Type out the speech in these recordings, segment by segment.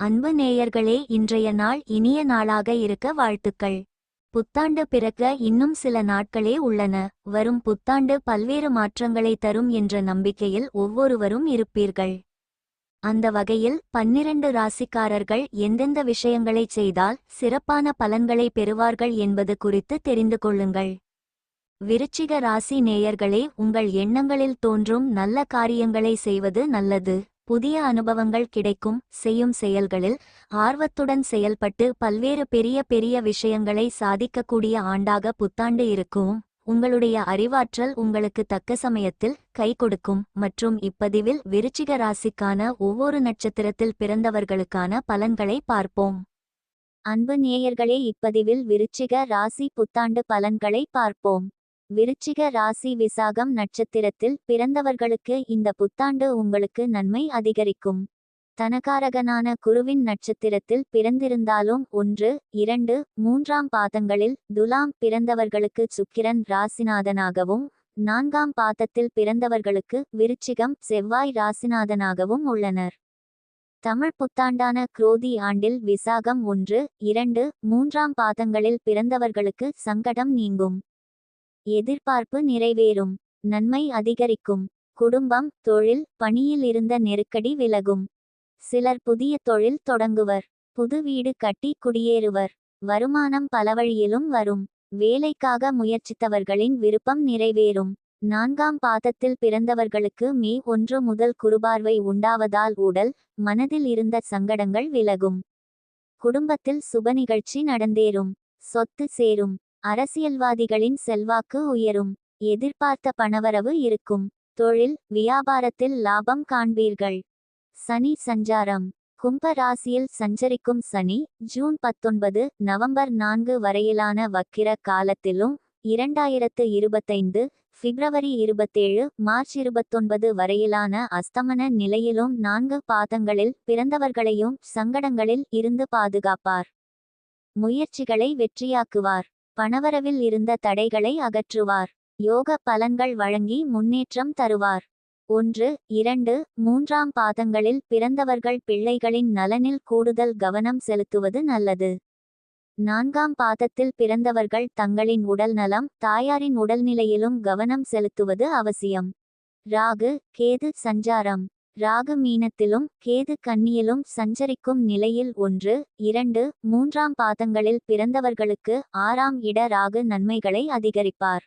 அன்பு நேயர்களே இன்றைய நாள் இனிய நாளாக இருக்க வாழ்த்துக்கள். புத்தாண்டு பிறக்க இன்னும் சில நாட்களே உள்ளன. வரும் புத்தாண்டு பல்வேறு மாற்றங்களை தரும் என்ற நம்பிக்கையில் ஒவ்வொருவரும் இருப்பீர்கள். அந்த வகையில் பன்னிரண்டு ராசிக்காரர்கள் எந்தெந்த விஷயங்களை செய்தால் சிறப்பான பலன்களை பெறுவார்கள் என்பது குறித்து தெரிந்து கொள்ளுங்கள். விருச்சிக ராசி நேயர்களே உங்கள் எண்ணங்களில் தோன்றும் நல்ல காரியங்களை செய்வது நல்லது. புதிய அனுபவங்கள் கிடைக்கும் செய்யும் செயல்களில் ஆர்வத்துடன் செயல்பட்டு பல்வேறு பெரிய பெரிய விஷயங்களை சாதிக்கக்கூடிய ஆண்டாக புத்தாண்டு இருக்கும். உங்களுடைய அறிவாற்றல் உங்களுக்கு தக்க சமயத்தில் கை கொடுக்கும் மற்றும் இப்பதிவில் விருச்சிக ராசிக்கான ஒவ்வொரு நட்சத்திரத்தில் பிறந்தவர்களுக்கான பலன்களை பார்ப்போம். அன்பு நேயர்களே இப்பதிவில் விருச்சிக ராசி புத்தாண்டு பலன்களை பார்ப்போம். விருச்சிக ராசி விசாகம் நட்சத்திரத்தில் பிறந்தவர்களுக்கு இந்த புத்தாண்டு உங்களுக்கு நன்மை அதிகரிக்கும். தனகாரகனான குருவின் நட்சத்திரத்தில் பிறந்திருந்தாலும் ஒன்று இரண்டு மூன்றாம் பாதங்களில் துலாம் பிறந்தவர்களுக்கு சுக்கிரன் ராசிநாதனாகவும் நான்காம் பாதத்தில் பிறந்தவர்களுக்கு விருச்சிகம் செவ்வாய் ராசிநாதனாகவும் உள்ளனர். தமிழ் புத்தாண்டான குரோதி ஆண்டில் விசாகம் ஒன்று இரண்டு மூன்றாம் பாதங்களில் பிறந்தவர்களுக்கு சங்கடம் நீங்கும். எதிர்பார்ப்பு நிறைவேறும் நன்மை அதிகரிக்கும். குடும்பம் தொழில் பணியில் இருந்த நெருக்கடி விலகும். சிலர் புதிய தொழில் தொடங்குவர். புது வீடு கட்டி குடியேறுவர். வருமானம் பலவழியிலும் வரும். வேலைக்காக முயற்சித்தவர்களின் விருப்பம் நிறைவேறும். நான்காம் பாதத்தில் பிறந்தவர்களுக்கு மே ஒன்று முதல் குறுபார்வை உண்டாவதால் உடல் மனதில் இருந்த சங்கடங்கள் விலகும். குடும்பத்தில் சுப நிகழ்ச்சி நடந்தேறும். சொத்து சேரும். அரசியல்வாதிகளின் செல்வாக்கு உயரும். எதிர்பார்த்த பணவரவு இருக்கும். தொழில் வியாபாரத்தில் லாபம் காண்பீர்கள். சனி சஞ்சாரம். கும்ப ராசியில் சஞ்சரிக்கும் சனி ஜூன் பத்தொன்பது நவம்பர் நான்கு வரையிலான வக்கிர காலத்திலும் இரண்டாயிரத்து இருபத்தைந்து பிப்ரவரி இருபத்தேழு மார்ச் இருபத்தொன்பது வரையிலான அஸ்தமன நிலையிலும் நான்கு பாதங்களில் பிறந்தவர்களையும் சங்கடங்களில் இருந்து பாதுகாப்பார். முயற்சிகளை வெற்றியாக்குவார். பணவரவில் இருந்த தடைகளை அகற்றுவார். யோக பலன்கள் வழங்கி முன்னேற்றம் தருவார். ஒன்று இரண்டு மூன்றாம் பாதங்களில் பிறந்தவர்கள் பிள்ளைகளின் நலனில் கூடுதல் கவனம் செலுத்துவது நல்லது. நான்காம் பாதத்தில் பிறந்தவர்கள் தங்களின் உடல் நலம் தாயாரின் உடல்நிலையிலும் கவனம் செலுத்துவது அவசியம். ராகு கேது சஞ்சாரம். ராகு மீனத்திலும் கேது கன்னியிலும் சஞ்சரிக்கும் நிலையில் ஒன்று இரண்டு மூன்றாம் பாதங்களில் பிறந்தவர்களுக்கு ஆறாம் இட ராகு நன்மைகளை அதிகரிப்பார்.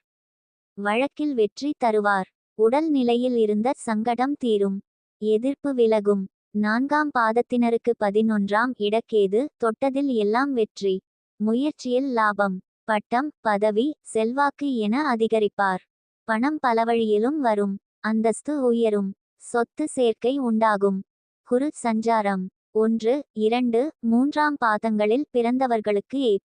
வழக்கில் வெற்றி தருவார். உடல் நிலையில் இருந்த சங்கடம் தீரும். எதிர்ப்பு விலகும். நான்காம் பாதத்தினருக்கு பதினொன்றாம் இடக்கேது தொட்டதில் எல்லாம் வெற்றி. முயற்சியில் லாபம். பட்டம் பதவி செல்வாக்கு என அதிகரிப்பார். பணம் பலவழியிலும் வரும். அந்தஸ்து உயரும். சொத்து சேர்க்கை உண்டாகும். குரு சஞ்சாரம். ஒன்று இரண்டு மூன்றாம் பாதங்களில் பிறந்தவர்களுக்கு ஏ.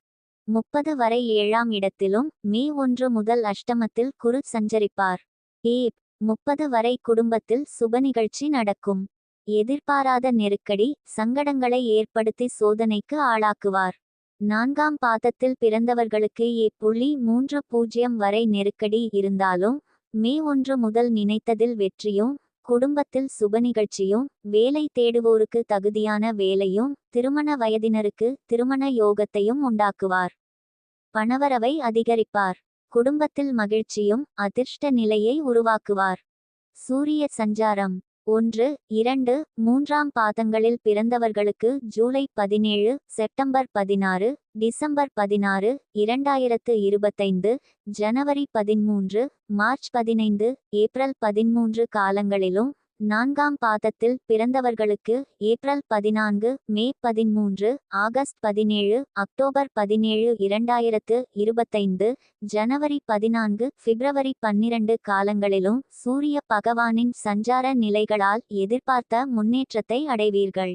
முப்பது வரை ஏழாம் இடத்திலும் மே ஒன்று முதல் அஷ்டமத்தில் குரு சஞ்சரிப்பார். ஏப் முப்பது வரை குடும்பத்தில் சுப நிகழ்ச்சி நடக்கும். எதிர்பாராத நெருக்கடி சங்கடங்களை ஏற்படுத்தி சோதனைக்கு ஆளாக்குவார். நான்காம் பாதத்தில் பிறந்தவர்களுக்கு ஏ. புள்ளி மூன்று பூஜ்ஜியம் வரை நெருக்கடி இருந்தாலும் மே ஒன்று முதல் நினைத்ததில் வெற்றியும் குடும்பத்தில் சுப நிகழ்ச்சியும் வேலை தேடுவோருக்கு தகுதியான வேலையும் திருமண வயதினருக்கு திருமண யோகத்தையும் உண்டாக்குவார். பணவரவை அதிகரிப்பார். குடும்பத்தில் மகிழ்ச்சியும் அதிர்ஷ்ட நிலையை உருவாக்குவார். சூரிய சஞ்சாரம். ஒன்று இரண்டு மூன்றாம் பாதங்களில் பிறந்தவர்களுக்கு ஜூலை பதினேழு செப்டம்பர் பதினாறு டிசம்பர் பதினாறு இரண்டாயிரத்து இருபத்தைந்து ஜனவரி பதிமூன்று மார்ச் பதினைந்து ஏப்ரல் பதிமூன்று காலங்களிலும் நான்காம் பாதத்தில் பிறந்தவர்களுக்கு ஏப்ரல் பதினான்கு மே பதிமூன்று ஆகஸ்ட் பதினேழு அக்டோபர் பதினேழு இரண்டாயிரத்து இருபத்தைந்து ஜனவரி பதினான்கு பிப்ரவரி பன்னிரண்டு காலங்களிலும் சூரிய பகவானின் சஞ்சார நிலைகளால் எதிர்பார்த்த முன்னேற்றத்தை அடைவீர்கள்.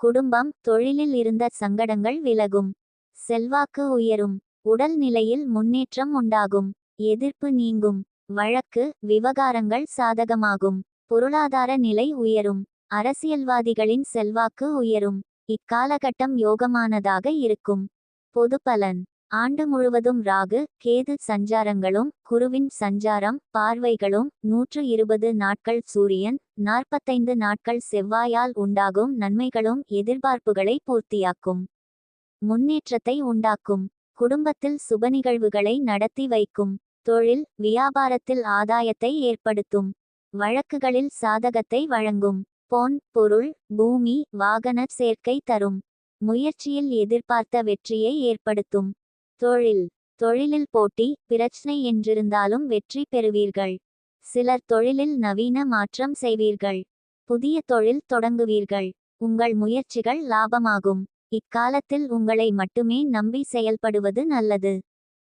குடும்பம் தொழிலில் இருந்த சங்கடங்கள் விலகும். செல்வாக்கு உயரும். உடல் நிலையில் முன்னேற்றம் உண்டாகும். எதிர்ப்பு நீங்கும். வழக்கு விவகாரங்கள் சாதகமாகும். பொருளாதார நிலை உயரும். அரசியல்வாதிகளின் செல்வாக்கு உயரும். இக்காலகட்டம் யோகமானதாக இருக்கும். பொதுபலன் ஆண்டு முழுவதும் ராகு கேது சஞ்சாரங்களும் குருவின் சஞ்சாரம் பார்வைகளும் நூற்று இருபது நாட்கள் சூரியன் நாற்பத்தைந்து நாட்கள் செவ்வாயால் உண்டாகும் நன்மைகளும் எதிர்பார்ப்புகளை பூர்த்தியாக்கும். முன்னேற்றத்தை உண்டாக்கும். குடும்பத்தில் சுப நிகழ்வுகளை நடத்தி வைக்கும். தொழில் வியாபாரத்தில் ஆதாயத்தை ஏற்படுத்தும். வழக்குகளில் சாதகத்தை வழங்கும். பொன் பொருள் பூமி வாகன சேர்க்கை தரும். முயற்சியில் எதிர்பார்த்த வெற்றியை ஏற்படுத்தும். தொழில். தொழிலில் போட்டி பிரச்சனை என்றிருந்தாலும் வெற்றி பெறுவீர்கள். சிலர் தொழிலில் நவீன மாற்றம் செய்வீர்கள். புதிய தொழில் தொடங்குவீர்கள். உங்கள் முயற்சிகள் லாபமாகும். இக்காலத்தில் உங்களை மட்டுமே நம்பி செயல்படுவது நல்லது.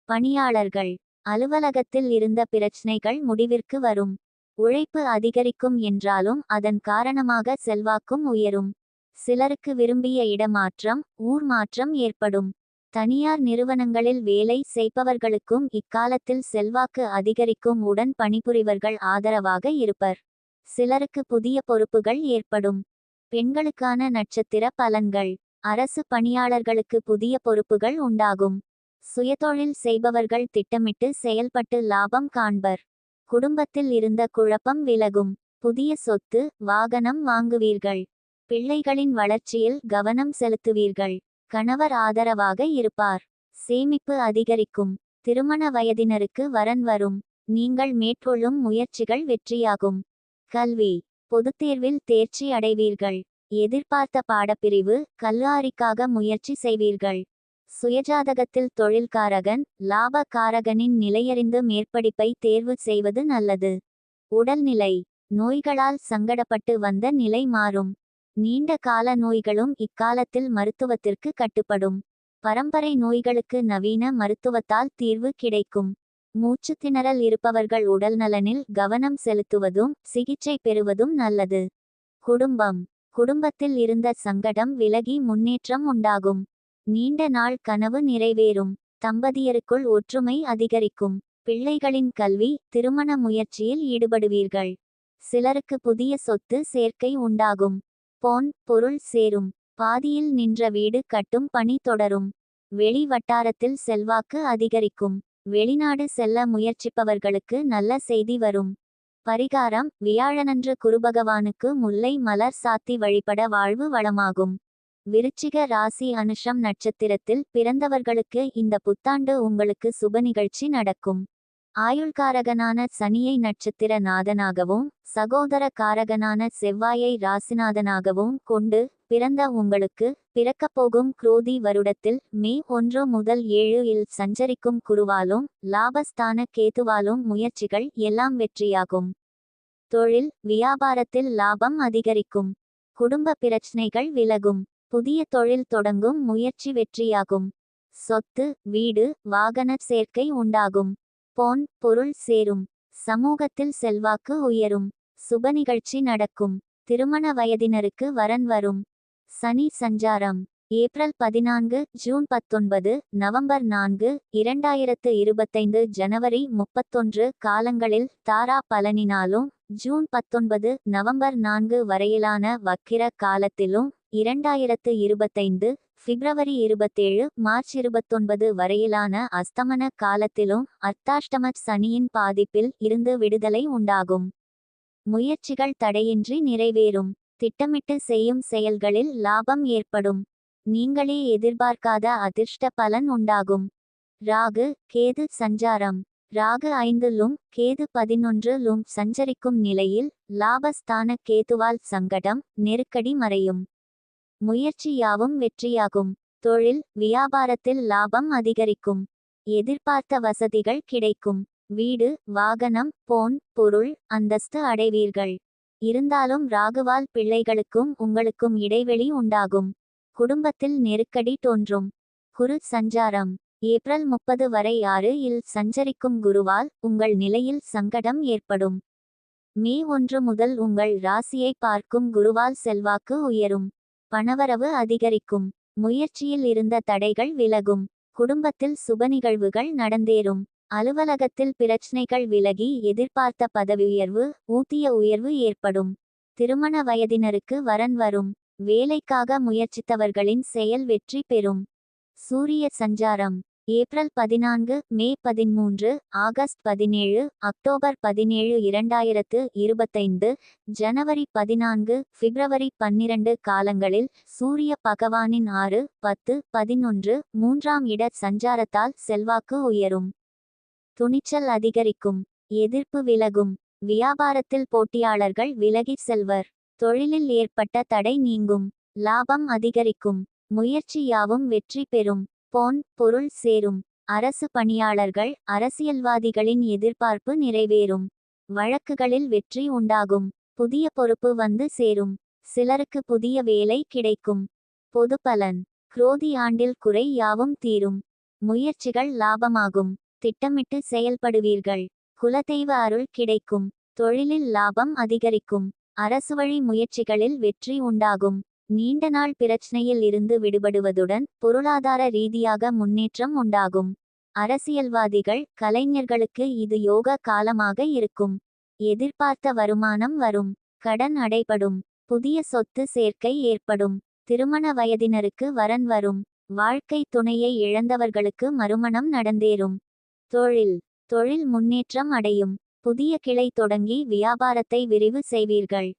பணியாளர்கள். அலுவலகத்தில் இருந்த பிரச்சனைகள் முடிவிற்கு வரும். உழைப்பு அதிகரிக்கும் என்றாலும் அதன் காரணமாக செல்வாக்கும் உயரும். சிலருக்கு விரும்பிய இடமாற்றம் ஊர் மாற்றம் ஏற்படும். தனியார் நிறுவனங்களில் வேலை செய்பவர்களுக்கும் இக்காலத்தில் செல்வாக்கு அதிகரிக்கும் உடன் பணிபுரிவர்கள் ஆதரவாக இருப்பர். சிலருக்கு புதிய பொறுப்புகள் ஏற்படும். பெண்களுக்கான நட்சத்திர பலன்கள். அரசு பணியாளர்களுக்கு புதிய பொறுப்புகள் உண்டாகும். சுயதொழில் செய்பவர்கள் திட்டமிட்டு செயல்பட்டு லாபம் காண்பர். குடும்பத்தில் இருந்த குழப்பம் விலகும். புதிய சொத்து வாகனம் வாங்குவீர்கள். பிள்ளைகளின் வளர்ச்சியில் கவனம் செலுத்துவீர்கள். கணவர் ஆதரவாக இருப்பார். சேமிப்பு அதிகரிக்கும். திருமண வயதினருக்கு வரன் வரும். நீங்கள் மேற்கொள்ளும் முயற்சிகள் வெற்றியாகும். கல்வி. பொதுத் தேர்வில் தேர்ச்சி அடைவீர்கள். எதிர்பார்த்த பாடப்பிரிவு கல்லாரிக்காக முயற்சி செய்வீர்கள். சுயஜாதகத்தில் தொழில்காரகன் லாபகாரகனின் நிலையறிந்து மேற்படிப்பை தேர்வு செய்வது நல்லது. உடல்நிலை. நோய்களால் சங்கடப்பட்டு வந்த நிலை மாறும். நீண்ட கால நோய்களும் இக்காலத்தில் மருத்துவத்திற்கு கட்டுப்படும். பரம்பரை நோய்களுக்கு நவீன மருத்துவத்தால் தீர்வு கிடைக்கும். மூச்சு திணறல் இருப்பவர்கள் உடல்நலனில் கவனம் செலுத்துவதும் சிகிச்சை பெறுவதும் நல்லது. குடும்பம். குடும்பத்தில் இருந்த சங்கடம் விலகி முன்னேற்றம் உண்டாகும். நீண்ட நாள் கனவு நிறைவேறும். தம்பதியருக்குள் ஒற்றுமை அதிகரிக்கும். பிள்ளைகளின் கல்வி திருமண முயற்சியில் ஈடுபடுவீர்கள். சிலருக்கு புதிய சொத்து சேர்க்கை உண்டாகும். பொன் பொருள் சேரும். பாதியில் நின்ற வீடு கட்டும் பணி தொடரும். வெளி வட்டாரத்தில் செல்வாக்கு அதிகரிக்கும். வெளிநாடு செல்ல முயற்சிப்பவர்களுக்கு நல்ல செய்தி வரும். பரிகாரம் வியாழனன்று குருபகவானுக்கு முல்லை மலர் சாத்தி வழிபட வாழ்வு வளமாகும். விருச்சிக ராசி அனுஷம் நட்சத்திரத்தில் பிறந்தவர்களுக்கு இந்த புத்தாண்டு உங்களுக்கு சுப நிகழ்ச்சி நடக்கும். ஆயுள்காரகனான சனியை நட்சத்திர நாதனாகவும் சகோதர காரகனான செவ்வாயை ராசிநாதனாகவும் கொண்டு பிறந்த உங்களுக்கு பிறக்கப்போகும் குரோதி வருடத்தில் மே ஒன்று முதல் ஏழு இல் சஞ்சரிக்கும் குருவாலும் லாபஸ்தான கேதுவாலும் முயற்சிகள் எல்லாம் வெற்றியாகும். தொழில் வியாபாரத்தில் லாபம் அதிகரிக்கும். குடும்ப பிரச்சனைகள் விலகும். புதிய தொழில் தொடங்கும் முயற்சி வெற்றியாகும். சொத்து வீடு வாகன சேர்க்கை உண்டாகும். பொன் பொருள் சேரும். சமூகத்தில் செல்வாக்கு உயரும். சுப நிகழ்ச்சி நடக்கும். திருமண வயதினருக்கு வரன் வரும். சனி சஞ்சாரம். ஏப்ரல் பதினான்கு ஜூன் பத்தொன்பது நவம்பர் நான்கு இரண்டாயிரத்து இருபத்தைந்து ஜனவரி முப்பத்தொன்று காலங்களில் தாரா பலனினாலும் ஜூன் பத்தொன்பது நவம்பர் நான்கு வரையிலான வக்கிர காலத்திலும் இரண்டாயிரத்து இருபத்தைந்து பிப்ரவரி இருபத்தேழு மார்ச் இருபத்தொன்பது வரையிலான அஸ்தமன காலத்திலும் அர்த்தாஷ்டம சனியின் பாதிப்பில் இருந்து விடுதலை உண்டாகும். முயற்சிகள் தடையின்றி நிறைவேறும். திட்டமிட்டு செய்யும் செயல்களில் லாபம் ஏற்படும். நீங்களே எதிர்பார்க்காத அதிர்ஷ்ட பலன் உண்டாகும். ராகு கேது சஞ்சாரம். ராகு ஐந்துலும் கேது பதினொன்றுலும் சஞ்சரிக்கும் நிலையில் லாபஸ்தான கேதுவால் சங்கடம் நெருக்கடி மறையும். முயற்சியாவும் வெற்றியாகும். தொழில் வியாபாரத்தில் லாபம் அதிகரிக்கும். எதிர்பார்த்த வசதிகள் கிடைக்கும். வீடு வாகனம் போன் பொருள் அந்தஸ்து அடைவீர்கள். இருந்தாலும் ராகுவால் பிள்ளைகளுக்கும் உங்களுக்கும் இடைவெளி உண்டாகும். குடும்பத்தில் நெருக்கடி தோன்றும். குரு சஞ்சாரம். ஏப்ரல் முப்பது வரை ஆறு இல் சஞ்சரிக்கும் குருவால் உங்கள் நிலையில் சங்கடம் ஏற்படும். மே ஒன்று முதல் உங்கள் ராசியை பார்க்கும் குருவால் செல்வாக்கு உயரும். பணவரவு அதிகரிக்கும். முயற்சியில் இருந்த தடைகள் விலகும். குடும்பத்தில் சுப நிகழ்வுகள் நடந்தேறும். அலுவலகத்தில் பிரச்சனைகள் விலகி எதிர்பார்த்த பதவி உயர்வு ஊதிய உயர்வு ஏற்படும். திருமண வயதினருக்கு வரன் வரும். வேலைக்காக முயற்சித்தவர்களின் செயல் வெற்றி பெறும். சூரிய சஞ்சாரம். ஏப்ரல் பதினான்கு மே பதிமூன்று ஆகஸ்ட் பதினேழு அக்டோபர் பதினேழு இரண்டாயிரத்து இருபத்தைந்து ஜனவரி பதினான்கு பிப்ரவரி பன்னிரண்டு காலங்களில் சூரிய பகவானின் ஆறு பத்து பதினொன்று மூன்றாம் இட சஞ்சாரத்தால் செல்வாக்கு உயரும். துணிச்சல் அதிகரிக்கும். எதிர்ப்பு விலகும். வியாபாரத்தில் போட்டியாளர்கள் விலகிச் செல்வர். தொழிலில் ஏற்பட்ட தடை நீங்கும். லாபம் அதிகரிக்கும். முயற்சியாவும் வெற்றி பெறும். பொன் பொருள் சேரும். அரசு பணியாளர்கள் அரசியல்வாதிகளின் எதிர்பார்ப்பு நிறைவேறும். வழக்குகளில் வெற்றி உண்டாகும். புதிய பொறுப்பு வந்து சேரும். சிலருக்கு புதிய வேலை கிடைக்கும். பொது பலன். குரோதி ஆண்டில் குறை யாவும் தீரும். முயற்சிகள் லாபமாகும். திட்டமிட்டு செயல்படுவீர்கள். குலதெய்வ அருள் கிடைக்கும். தொழிலில் லாபம் அதிகரிக்கும். அரசு வழி முயற்சிகளில் வெற்றி உண்டாகும். நீண்ட நாள் பிரச்சனையில் இருந்து விடுபடுவதுடன் பொருளாதார ரீதியாக முன்னேற்றம் உண்டாகும். அரசியல்வாதிகள் கலைஞர்களுக்கு இது யோக காலமாக இருக்கும். எதிர்பார்த்த வருமானம் வரும். கடன் அடைபடும். புதிய சொத்து சேர்க்கை ஏற்படும். திருமண வயதினருக்கு வரன் வரும். வாழ்க்கை துணையை இழந்தவர்களுக்கு மறுமணம் நடந்தேறும். தொழில். தொழில் முன்னேற்றம் அடையும். புதிய கிளை தொடங்கி வியாபாரத்தை விரிவு செய்வீர்கள்.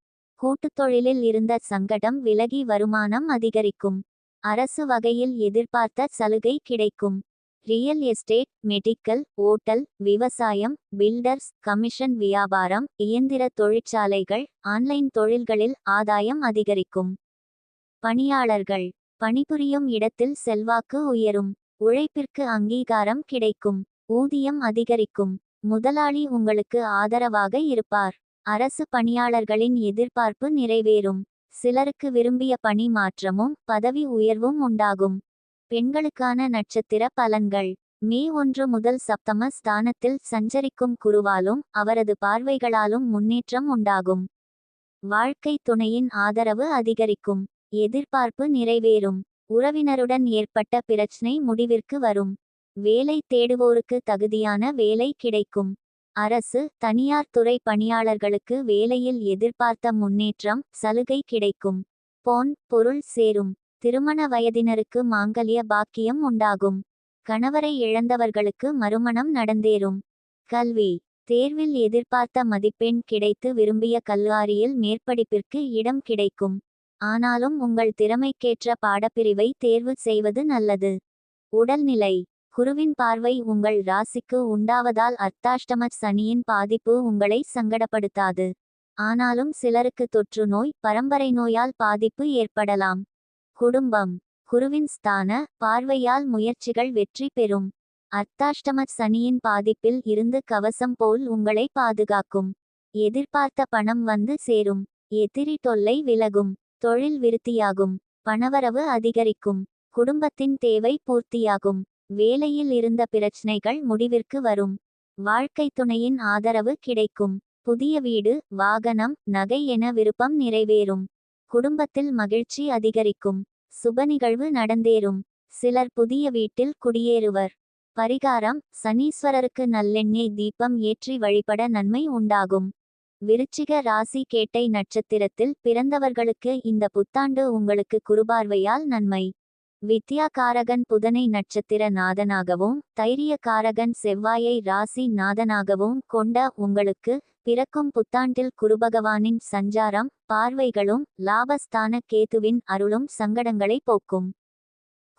கூட்டுத் தொழிலில் இருந்த சங்கடம் விலகி வருமானம் அதிகரிக்கும். அரசு வகையில் எதிர்பார்த்த சலுகை கிடைக்கும். ரியல் எஸ்டேட் மெடிக்கல் ஓட்டல் விவசாயம் பில்டர்ஸ் கமிஷன் வியாபாரம் இயந்திர தொழிற்சாலைகள் ஆன்லைன் தொழில்களில் ஆதாயம் அதிகரிக்கும். பணியாளர்கள். பணிபுரியும் இடத்தில் செல்வாக்கு உயரும். உழைப்பிற்கு அங்கீகாரம் கிடைக்கும். ஊதியம் அதிகரிக்கும். முதலாளி உங்களுக்கு ஆதரவாக இருப்பார். அரசு பணியாளர்களின் எதிர்பார்ப்பு நிறைவேறும். சிலருக்கு விரும்பிய பணி மாற்றமும் பதவி உயர்வும் உண்டாகும். பெண்களுக்கான நட்சத்திர பலன்கள். மே ஒன்று முதல் சப்தம ஸ்தானத்தில் சஞ்சரிக்கும் குருவாலும் அவரது பார்வைகளாலும் முன்னேற்றம் உண்டாகும். வாழ்க்கை துணையின் ஆதரவு அதிகரிக்கும். எதிர்பார்ப்பு நிறைவேறும். உறவினருடன் ஏற்பட்ட பிரச்சினை முடிவிற்கு வரும். வேலை தேடுவோருக்கு தகுதியான வேலை கிடைக்கும். அரசு தனியார் துறை பணியாளர்களுக்கு வேலையில் எதிர்பார்த்த முன்னேற்றம் சலுகை கிடைக்கும். பொன் பொருள் சேரும். திருமண வயதினருக்கு மாங்கல்ய பாக்கியம் உண்டாகும். கணவரை இழந்தவர்களுக்கு மறுமணம் நடந்தேறும். கல்வி. தேர்வில் எதிர்பார்த்த மதிப்பெண் கிடைத்து விரும்பிய கல்லூரியில் மேற்படிப்பிற்கு இடம் கிடைக்கும். ஆனாலும் உங்கள் திறமைக்கேற்ற பாடப்பிரிவை தேர்வு செய்வது நல்லது. உடல்நிலை. குருவின் பார்வை உங்கள் ராசிக்கு உண்டாவதால் அர்த்தாஷ்டம சனியின் பாதிப்பு உங்களை சங்கடப்படுத்தாது. ஆனாலும் சிலருக்கு தொற்று நோய் பரம்பரை நோயால் பாதிப்பு ஏற்படலாம். குடும்பம். குருவின் ஸ்தான பார்வையால் முயற்சிகள் வெற்றி பெறும். அர்த்தாஷ்டம சனியின் பாதிப்பில் இருந்து கவசம் போல் உங்களை பாதுகாக்கும். எதிர்பார்த்த பணம் வந்து சேரும். எதிரி தொல்லை விலகும். தொழில் விருத்தியாகும். பணவரவு அதிகரிக்கும். குடும்பத்தின் தேவை பூர்த்தியாகும். வேலையில் இருந்த பிரச்சனைகள் முடிவிற்கு வரும். வாழ்க்கை துணையின் ஆதரவு கிடைக்கும். புதிய வீடு வாகனம் நகை என விருப்பம் நிறைவேறும். குடும்பத்தில் மகிழ்ச்சி அதிகரிக்கும். சுப நிகழ்வு நடந்தேறும். சிலர் புதிய வீட்டில் குடியேறுவர். பரிகாரம் சனீஸ்வரருக்கு நல்லெண்ணெய் தீபம் ஏற்றி வழிபட நன்மை உண்டாகும். விருச்சிக ராசி கேட்டை நட்சத்திரத்தில் பிறந்தவர்களுக்கு இந்த புத்தாண்டு உங்களுக்கு குறுபார்வையால் நன்மை. வித்யா காரகன் புதனை நட்சத்திர நாதனாகவும் தைரிய காரகன் செவ்வாயை ராசி நாதனாகவும் கொண்ட உங்களுக்கு பிறக்கும் புத்தாண்டில் குருபகவானின் சஞ்சாரம் பார்வைகளும் லாபஸ்தான கேதுவின் அருளும் சங்கடங்களை போக்கும்.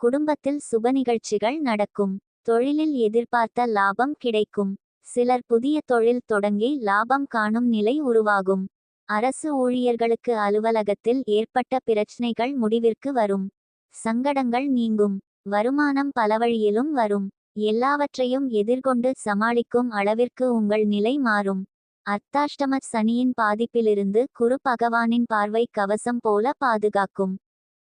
குடும்பத்தில் சுப நிகழ்ச்சிகள் நடக்கும். தொழிலில் எதிர்பார்த்த லாபம் கிடைக்கும். சிலர் புதிய தொழில் தொடங்கி லாபம் காணும் நிலை உருவாகும். அரசு ஊழியர்களுக்கு அலுவலகத்தில் ஏற்பட்ட பிரச்சினைகள் முடிவிற்கு வரும். சங்கடங்கள் நீங்கும். வருமானம் பலவழியிலும் வரும். எல்லாவற்றையும் எதிர்கொண்டு சமாளிக்கும் அளவிற்கு உங்கள் நிலை மாறும். அர்த்தாஷ்டம சனியின் பாதிப்பிலிருந்து குரு பகவானின் பார்வை கவசம் போல பாதுகாக்கும்.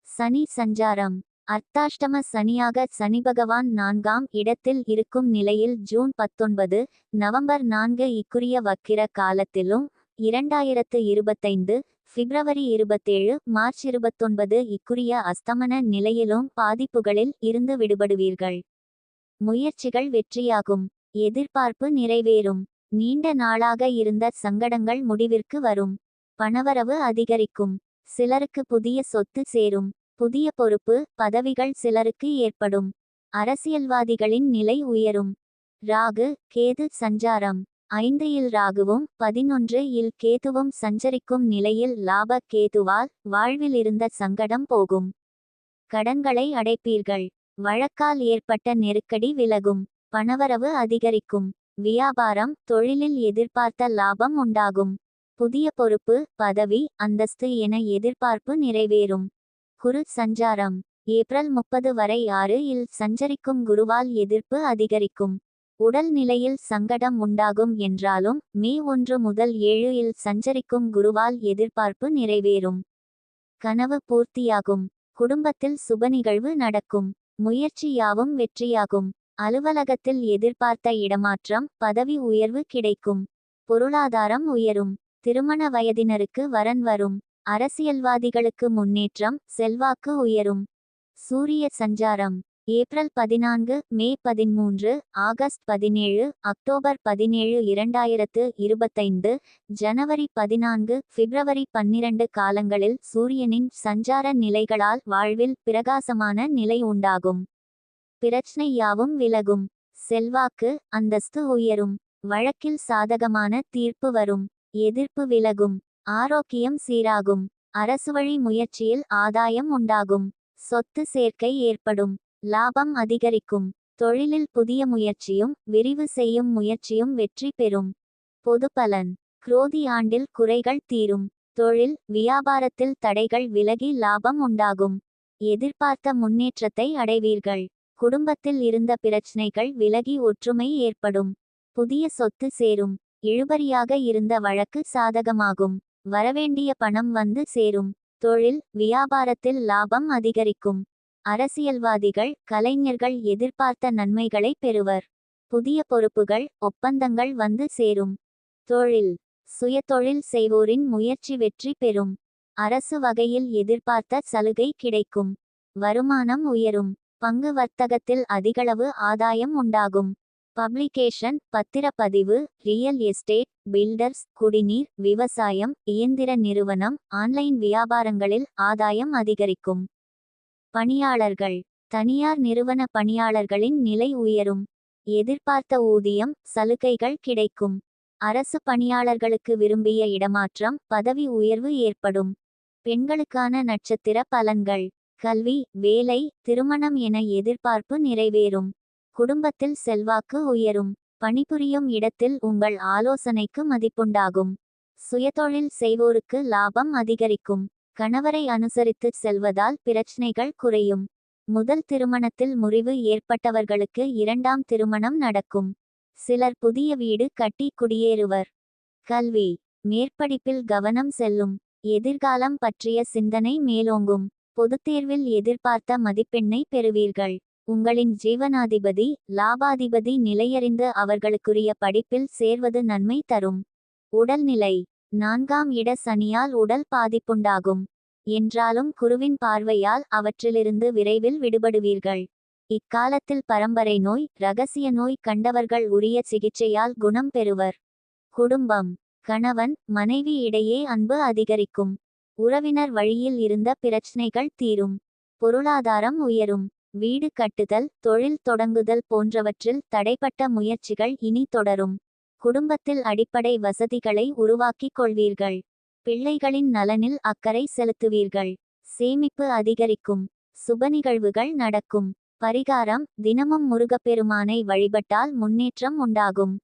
சனி சஞ்சாரம். அர்த்தாஷ்டம சனியாக சனி பகவான் நான்காம் இடத்தில் இருக்கும் நிலையில் ஜூன் பத்தொன்பது நவம்பர் நான்கு இக்குரிய வக்கிர காலத்திலும் இரண்டாயிரத்து இருபத்தைந்து பிப்ரவரி இருபத்தேழு மார்ச் இருபத்தொன்பது இக்குரிய அஸ்தமன நிலையிலும் பாதிப்புகளில் இருந்து விடுபடுவீர்கள். முயற்சிகள் வெற்றியாகும். எதிர்பார்ப்பு நிறைவேறும். நீண்ட நாளாக இருந்த சங்கடங்கள் முடிவிற்கு வரும். பணவரவு அதிகரிக்கும். சிலருக்கு புதிய சொத்து சேரும். புதிய பொறுப்பு பதவிகள் சிலருக்கு ஏற்படும். அரசியல்வாதிகளின் நிலை உயரும். ராகு கேது சஞ்சாரம். ஐந்து இல் ராகுவும் பதினொன்று இல் கேதுவும் சஞ்சரிக்கும் நிலையில் லாப கேதுவால் வாழ்வில் இருந்த சங்கடம் போகும். கடன்களை அடைப்பீர்கள். வழக்கால் ஏற்பட்ட நெருக்கடி விலகும். பணவரவு அதிகரிக்கும். வியாபாரம் தொழிலில் எதிர்பார்த்த லாபம் உண்டாகும். புதிய பொறுப்பு பதவி அந்தஸ்து என எதிர்பார்ப்பு நிறைவேறும். குரு சஞ்சாரம். ஏப்ரல் முப்பது வரை ஆறு இல் சஞ்சரிக்கும் குருவால் எதிர்ப்பு அதிகரிக்கும். உடல் நிலையில் சங்கடம் உண்டாகும் என்றாலும் மே ஒன்று முதல் ஏழு இல் சஞ்சரிக்கும் குருவால் எதிர்பார்ப்பு நிறைவேறும். கனவு பூர்த்தியாகும். குடும்பத்தில் சுப நிகழ்வு நடக்கும். முயற்சி யாவும் வெற்றியாகும். அலுவலகத்தில் எதிர்பார்த்த இடமாற்றம் பதவி உயர்வு கிடைக்கும். பொருளாதாரம் உயரும். திருமண வயதினருக்கு வரன் வரும். அரசியல்வாதிகளுக்கு முன்னேற்றம் செல்வாக்கு உயரும். சூரிய சஞ்சாரம். ஏப்ரல் பதினான்கு மே பதிமூன்று ஆகஸ்ட் பதினேழு அக்டோபர் பதினேழு இரண்டாயிரத்து இருபத்தைந்து ஜனவரி பதினான்கு பிப்ரவரி பன்னிரண்டு காலங்களில் சூரியனின் சஞ்சார நிலைகளால் வாழ்வில் பிரகாசமான நிலை உண்டாகும். பிரச்சனை யாவும் விலகும். செல்வாக்கு அந்தஸ்து உயரும். வழக்கில் சாதகமான தீர்ப்பு வரும். எதிர்ப்பு விலகும். ஆரோக்கியம் சீராகும். அரசுவழி முயற்சியில் ஆதாயம் உண்டாகும். சொத்து சேர்க்கை ஏற்படும். லாபம் அதிகரிக்கும். தொழிலில் புதிய முயற்சியும் விரிவு செய்யும் முயற்சியும் வெற்றி பெறும். பொதுபலன் குரோதி ஆண்டில் குறைகள் தீரும். தொழில் வியாபாரத்தில் தடைகள் விலகி லாபம் உண்டாகும். எதிர்பார்த்த முன்னேற்றத்தை அடைவீர்கள். குடும்பத்தில் இருந்த பிரச்சனைகள் விலகி ஒற்றுமை ஏற்படும். புதிய சொத்து சேரும். இழுபறியாக இருந்த வழக்கு சாதகமாகும். வரவேண்டிய பணம் வந்து சேரும். தொழில் வியாபாரத்தில் லாபம் அதிகரிக்கும். அரசியல்வாதிகள் கலைஞர்கள் எதிர்பார்த்த நன்மைகளை பெறுவர். புதிய பொறுப்புகள் ஒப்பந்தங்கள் வந்து சேரும். தொழில். சுயதொழில் செய்வோரின் முயற்சி வெற்றி பெறும். அரசு வகையில் எதிர்பார்த்த சலுகை கிடைக்கும். வருமானம் உயரும். பங்கு வர்த்தகத்தில் அதிகளவு ஆதாயம் உண்டாகும். பப்ளிகேஷன் பத்திரப்பதிவு ரியல் எஸ்டேட் பில்டர்ஸ் குடிநீர் விவசாயம் இயந்திர நிறுவனம் ஆன்லைன் வியாபாரங்களில் ஆதாயம் அதிகரிக்கும். பணியாளர்கள். தனியார் நிறுவன பணியாளர்களின் நிலை உயரும். எதிர்பார்த்த ஊதியம் சலுகைகள் கிடைக்கும். அரசு பணியாளர்களுக்கு விரும்பிய இடமாற்றம் பதவி உயர்வு ஏற்படும். பெண்களுக்கான நட்சத்திர பலன்கள். கல்வி வேலை திருமணம் என எதிர்பார்ப்பு நிறைவேறும். குடும்பத்தில் செல்வாக்கு உயரும். பணிபுரியும் இடத்தில் உங்கள் ஆலோசனைக்கு மதிப்புண்டாகும். சுயதொழில் செய்வோருக்கு லாபம் அதிகரிக்கும். கணவரை அனுசரித்து செல்வதால் பிரச்சனைகள் குறையும். முதல் திருமணத்தில் முறிவு ஏற்பட்டவர்களுக்கு இரண்டாம் திருமணம் நடக்கும். சிலர் புதிய வீடு கட்டி குடியேறுவர். கல்வி. மேற்படிப்பில் கவனம் செல்லும். எதிர்காலம் பற்றிய சிந்தனை மேலோங்கும். பொதுத்தேர்வில் எதிர்பார்த்த மதிப்பெண்ணை பெறுவீர்கள். உங்களின் ஜீவனாதிபதி லாபாதிபதி நிலையறிந்து அவர்களுக்குரிய படிப்பில் சேர்வது நன்மை தரும். உடல்நிலை. நான்காம் இட சனியால் உடல் பாதிப்புண்டாகும். என்றாலும் குருவின் பார்வையால் அவற்றிலிருந்து விரைவில் விடுபடுவீர்கள். இக்காலத்தில் பரம்பரை நோய் இரகசிய நோய் கண்டவர்கள் உரிய சிகிச்சையால் குணம் பெறுவர். குடும்பம் கணவன் மனைவி இடையே அன்பு அதிகரிக்கும். உறவினர் வழியில் இருந்த பிரச்சனைகள் தீரும். பொருளாதாரம் உயரும். வீடு கட்டுதல் தொழில் தொடங்குதல் போன்றவற்றில் தடைப்பட்ட முயற்சிகள் இனி தொடரும். குடும்பத்தில் அடிப்படை வசதிகளை உருவாக்கிக் கொள்வீர்கள். பிள்ளைகளின் நலனில் அக்கறை செலுத்துவீர்கள். சேமிப்பு அதிகரிக்கும். சுப நிகழ்வுகள் நடக்கும். பரிகாரம் தினமும் முருகப்பெருமானை வழிபட்டால் முன்னேற்றம் உண்டாகும்.